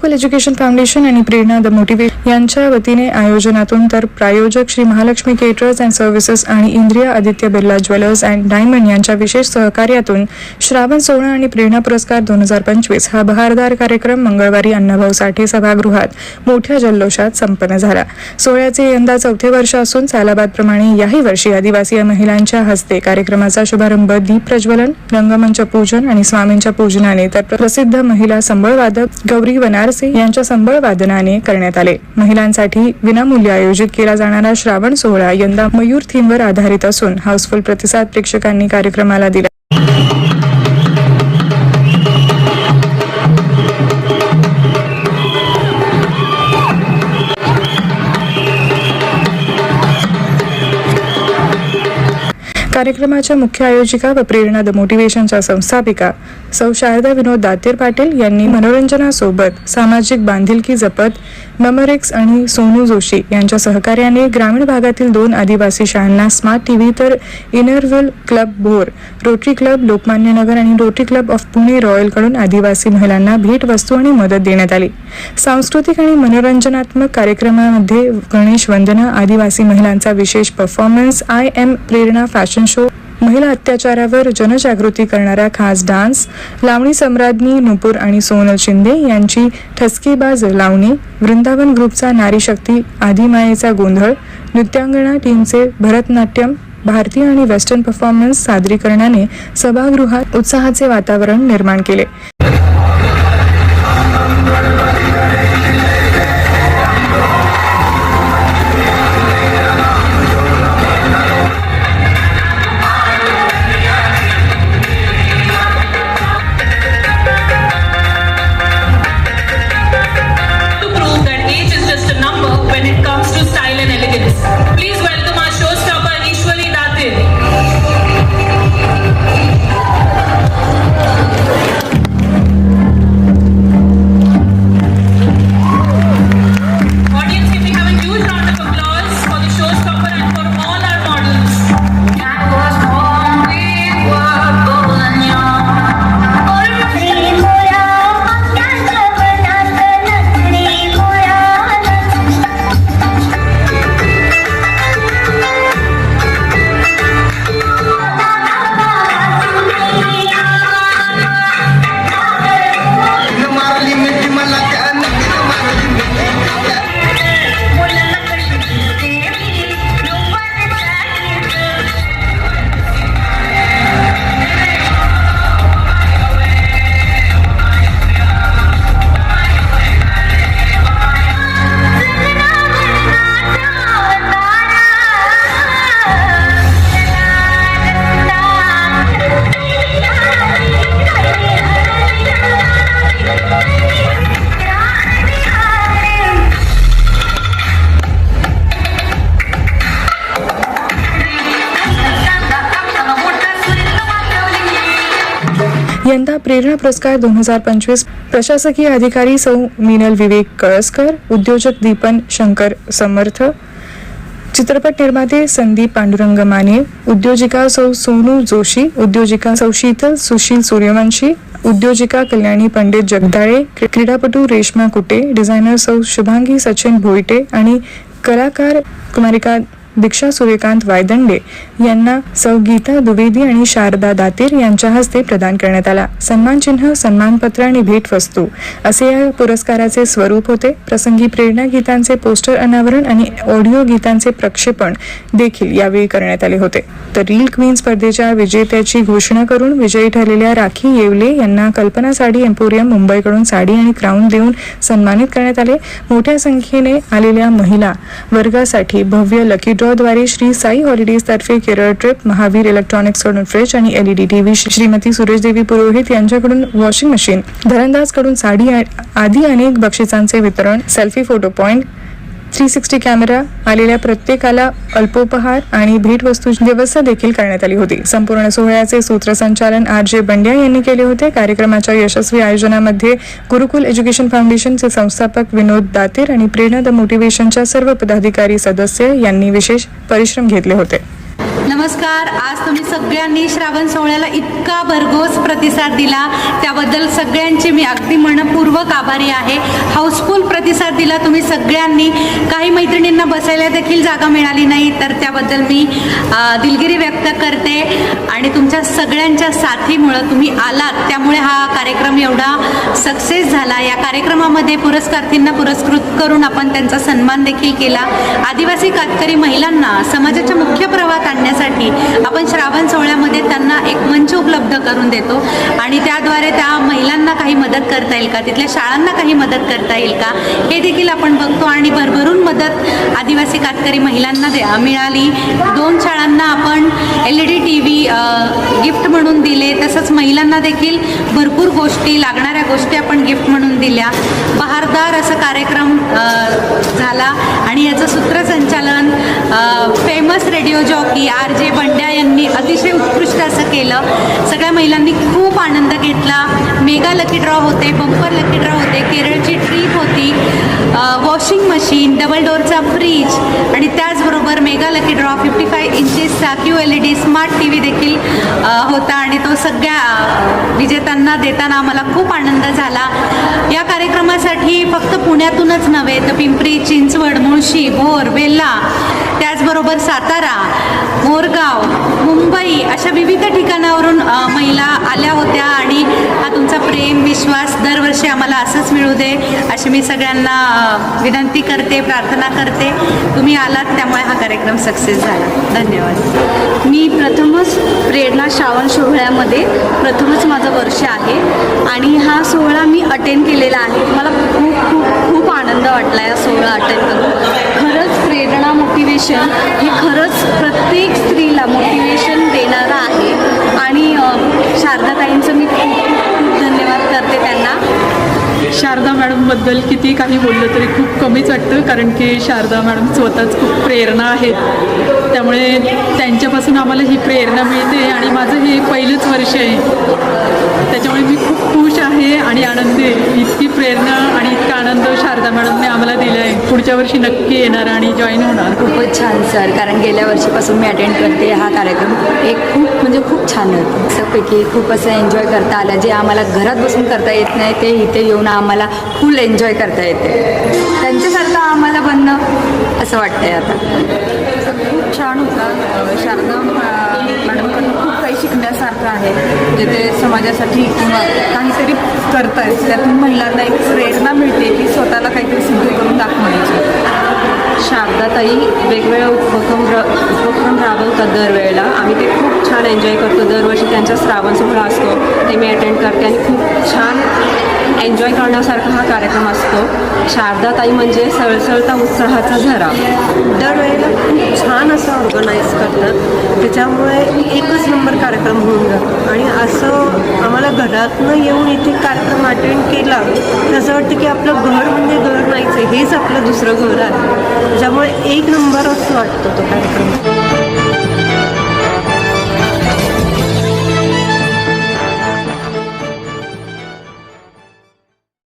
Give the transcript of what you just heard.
गुरुकुल education foundation आणि प्रेरणा the motivate यांच्या वतीने आयोजनातून तर प्रायोजक Shri Mahalakshmi caterers and services आणि इंद्रिय Aditya Birla jewellers and diamond यांच्या विशेष सहकार्यातून श्रावण सोहळा आणि प्रेरणा पुरस्कार दोन हजार पंचवीस हा बहारदार कार्यक्रम मंगळवारी अण्णाभाऊ साठे सभागृहात मोठ्या जल्लोषात संपन्न झाला. सोहळ्याचे यंदा चौथे वर्ष असून सालाबादप्रमाणे याही वर्षी आदिवासी महिलांच्या हस्ते कार्यक्रमाचा शुभारंभ दीप प्रज्वलन रंगमंच पूजन आणि स्वामींच्या पूजनाने तर प्रसिद्ध महिला संबळवादक गौरी वनारसे यांच्या संबळ वादनाने करण्यात आले. महिलांसाठी विनामूल्य आयोजित केला जाणारा श्रावण सोहळा यंदा मयूर थीमवर आधारित असून हाऊसफुल प्रतिसाद प्रेक्षकांनी कार्यक्रमाला दिला. कार्यक्रमाच्या मुख्य आयोजिका व प्रेरणा द मोटिवेशनच्या संस्थापिका सौ शारदा विनोद दातेर पाटील यांनी मनोरंजनासोबत सामाजिक बांधिलकी जपत ममरेक्स आणि सोनू जोशी यांच्या सहकार्याने ग्रामीण भागातील दोन आदिवासी शाळांना स्मार्ट टीव्ही तर inner wheel club Bhor rotary club Lokmanya Nagar आणि रोटरी क्लब ऑफ पुणे रॉयलकडून आदिवासी महिलांना भेट वस्तू आणि मदत देण्यात आली. सांस्कृतिक आणि मनोरंजनात्मक कार्यक्रमामध्ये गणेश वंदना आदिवासी महिलांचा विशेष performance I M Prerna fashion show महिला अत्याचारावर जनजागृती करणारा खास डान्स लावणी सम्राज्ञी नुपूर आणि सोनल शिंदे यांची ठसकीबाज लावणी वृंदावन ग्रुपचा नारी शक्ती आदिमायेचा गोंधळ नृत्यांगणा टीमचे भरतनाट्यम भारतीय आणि वेस्टर्न परफॉर्मन्स सादरीकरणाने सभागृहात उत्साहाचे वातावरण निर्माण केले. यंदा प्रेरणा पुरस्कार दोन हजार पंचवीस प्रशासकीय अधिकारी सौ मिनल विवेक कळसकर उद्योजक दीपन शंकर समर्थ चित्रपट निर्माते संदीप पांडुरंग माने उद्योजिका सौ सोनू जोशी उद्योजिका सौ शीतल सुशील सूर्यवंशी उद्योजिका कल्याणी पंडित जगदाळे क्रीडापटू रेश्मा कुटे डिझायनर सौ शुभांगी सचिन भोईटे आणि कलाकार कुमारिका दीक्षा सूर्यकांत वायदंडे यांना सौ गीता द्विवेदी आणि शारदा दातीर यांच्या हस्ते प्रदान करण्यात आला. सन्मान चिन्ह सन्मानपत्र आणि भेटवस्तू असे या पुरस्काराचे स्वरूप होते. प्रसंगी प्रेरणा गीतांचे पोस्टर अनावरण आणि ऑडिओ गीतांचे प्रक्षेपण देखील यावेळी करण्यात आले होते. तर रील क्वीन स्पर्धेच्या विजेत्याची घोषणा करून विजयी ठरलेल्या राखी येवले यांना कल्पना साडी एम्पोरियम मुंबईकडून साडी आणि क्राऊन देऊन सन्मानित करण्यात आले. मोठ्या संख्येने आलेल्या महिला वर्गासाठी भव्य लकी ड्रॉद्वारे श्री साई हॉलिडेज तर्फे केरळ ट्रिप महावीर इलेक्ट्रॉनिक्सकडून फ्रिज आणि एलईडी टीव्ही श्रीमती सुरेश देवी पुरोहित यांच्याकडून वॉशिंग मशीन धरंदाजकडून साडी आदी अनेक बक्षिसांचे वितरण selfie photo point three sixty camera आलेल्या प्रत्येकाला अल्पोपहार आणि भेटवस्तू व्यवस्था देखील करण्यात आली होती. संपूर्ण सोहळ्याचे सूत्रसंचालन आर जे बंड्या यांनी केले होते. कार्यक्रमाच्या यशस्वी आयोजनामध्ये गुरुकुल एज्युकेशन फाउंडेशनचे संस्थापक विनोद दातेर आणि प्रेरणा द मोटिवेशनच्या सर्व पदाधिकारी सदस्य यांनी विशेष परिश्रम घेतले होते. नमस्कार आज तुम्ही सगळ्यांनी श्रावण सोहळ्याला इतका भरघोस प्रतिसाद दिला. त्याबद्दल सगळ्यांचे मी अगदी मनपूर्वक आभारी आहे. हाऊसफुल प्रतिसाद दिला तुम्ही सगळ्यांनी. काही मैत्रिणींना बसायला देखील जागा मिळाली नाही तर त्याबद्दल मी दिलगिरी व्यक्त करते. आणि तुमच्या सगळ्यांच्या साथीमुळं तुम्ही आलात. त्यामुळे हा कार्यक्रम एवढा सक्सेस झाला. या कार्यक्रमामध्ये पुरस्कार्थींना पुरस्कृत करून आपण त्यांचा सन्मान देखील केला. आदिवासी कातकरी महिलांना समाजाच्या मुख्य प्रवाहात वाटण्यासाठी आपण श्रावण सोहळ्यामध्ये त्यांना एक मंच उपलब्ध करून देतो. आणि त्याद्वारे त्या महिलांना काही मदत करता येईल का? तिथल्या शाळांना काही मदत करता येईल का? हे देखील आपण बघतो आणि भरभरून मदत आदिवासी कातकरी महिलांना दे मिळाली. दोन शाळांना आपण L E D T V gift म्हणून दिले. तसंच महिलांना देखील भरपूर गोष्टी लागणाऱ्या गोष्टी आपण गिफ्ट म्हणून दिल्या. बहारदार असा कार्यक्रम झाला. आणि याचं सूत्रसंचालन famous radio jockey R J बंड्या यांनी अतिशय उत्कृष्ट असं केलं. सगळ्या महिलांनी खूप आनंद घेतला. मेगा लकी ड्रॉ होते बंपर लकी ड्रॉ होते केरळची ट्रीप होती. वॉशिंग मशीन डबल डोअरचा फ्रीज आणि त्याचबरोबर mega lucky draw fifty five इंचेसचा Q L E D smart T V देखील होता आणि तो सगळ्या विजेत्यांना देताना आम्हाला खूप आनंद झाला. या कार्यक्रमासाठी फक्त पुण्यातूनच नव्हे तर पिंपरी चिंचवड मुळशी भोर वेल्हा त्याचबरोबर सातारा मोरगाव मुंबई अशा विविध ठिकाणावरून महिला आल्या होत्या आणि हा तुमचा प्रेम विश्वास दरवर्षी आम्हाला असंच मिळू दे अशी मी सगळ्यांना विनंती करते प्रार्थना करते. तुम्ही आलात त्यामुळे हा कार्यक्रम सक्सेस झाला. धन्यवाद. मी प्रथमच प्रेरणा श्रावण सोहळ्यामध्ये प्रथमच माझं वर्ष आहे आणि हा सोहळा मी अटेंड केलेला आहे. मला खूप खूप खूप आनंद वाटला या सोहळा अटेंड करून. खरंच प्रेरणा मोटिवेशन हे खरंच प्रत्येक स्त्रीला मोटिवेशन शारदा मॅडमबद्दल किती काही बोललं तरी खूप कमीच वाटतं कारण की शारदा मॅडम स्वतःच खूप प्रेरणा आहेत. त्यामुळे त्यांच्यापासून आम्हाला ही प्रेरणा मिळते आणि माझं हे पहिलंच वर्ष आहे. त्याच्यामुळे मी खूप खुश आहे आणि आनंदी आहे. इतकी प्रेरणा आणि इतका आनंद शारदा मॅडमने आम्हाला दिला आहे पुढच्या वर्षी नक्की येणार आणि जॉईन होणार. खूपच छान सर. कारण गेल्या वर्षीपासून मी अटेंड करते हा कार्यक्रम. एक खूप म्हणजे खूप छान होतं. सगळ्यापैकी खूप असं एन्जॉय करता आलं. जे आम्हाला घरात बसून करता येत नाही ते इथे येऊन आम्हाला फुल एन्जॉय करता येते. त्यांच्यासारखं आम्हाला बनणं असं वाटतंय आता. खूप छान होता. शारदा मॅडमकडनं खूप काही शिकण्यासारखं आहे. जे ते समाजासाठी किंवा काहीतरी करतायत त्यातून महिलांना एक प्रेरणा मिळते की स्वतःला काहीतरी सिद्ध करून दाखवायचं. शारदाताई वेगवेगळे उपक्रम र उपक्रम राबवतात दरवेळेला. आम्ही ते खूप छान एन्जॉय करतो. दरवर्षी त्यांचा श्रावण सोहळा असतो. ते मी अटेंड करते आणि खूप छान एन्जॉय करण्यासारखा हा कार्यक्रम असतो. शारदाताई म्हणजे सळसळता उत्साहाचा झरा. दरवेळेला खूप छान असं ऑर्गनाईज करतात. त्याच्यामुळे एकच नंबर कार्यक्रम होऊन जातो. आणि असं आम्हाला घरातनं येऊन इथे कार्यक्रम अटेंड केला तर असं वाटतं की आपलं घर म्हणजे घर नाहीच आहे. हेच आपलं दुसरं घर आहे. त्याच्यामुळे एक नंबर असं वाटतं तो कार्यक्रम.